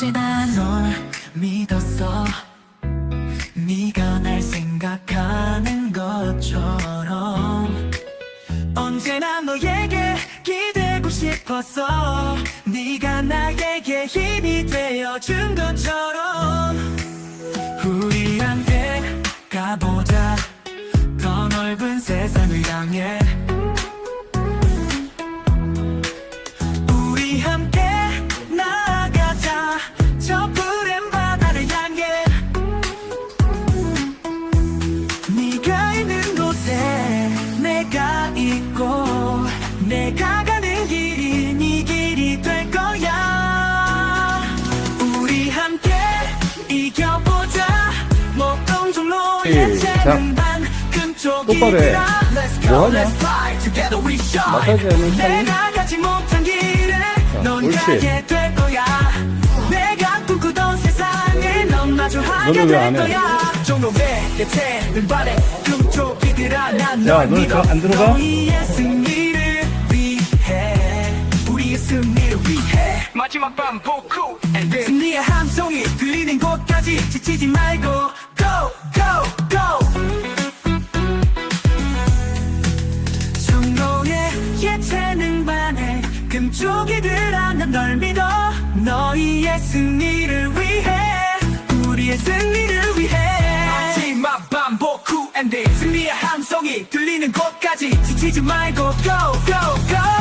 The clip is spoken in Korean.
언제나 널 믿었어. 네가 날 생각하는 것처럼 언제나 너에게 기대고 싶었어. 네가 나에게 힘이 되어준 것처럼 우리 함께 가보자. 더 넓은 세상을 향해 똑바로 해. 뭐하냐? 마사지하는 사이? 내가 가지 못한 길을 넌 옳지. 가게 될 거야 내가 꿈꾸던 세상을 넌 마주하게 너는 왜안 될 해? 야, 너는 믿어 저안 들어가? 마지막 반복 후 승리의 함성이 들리는 곳까지 지치지 말고 Go go go. 종로의 예체능 반에 금쪽이들아 난널 믿어. 너희의 승리를 위해 우리의 승리를 위해. 마지막 반복 후 엔딩 승리의 함성이 들리는 곳까지 지치지 말고 Go go go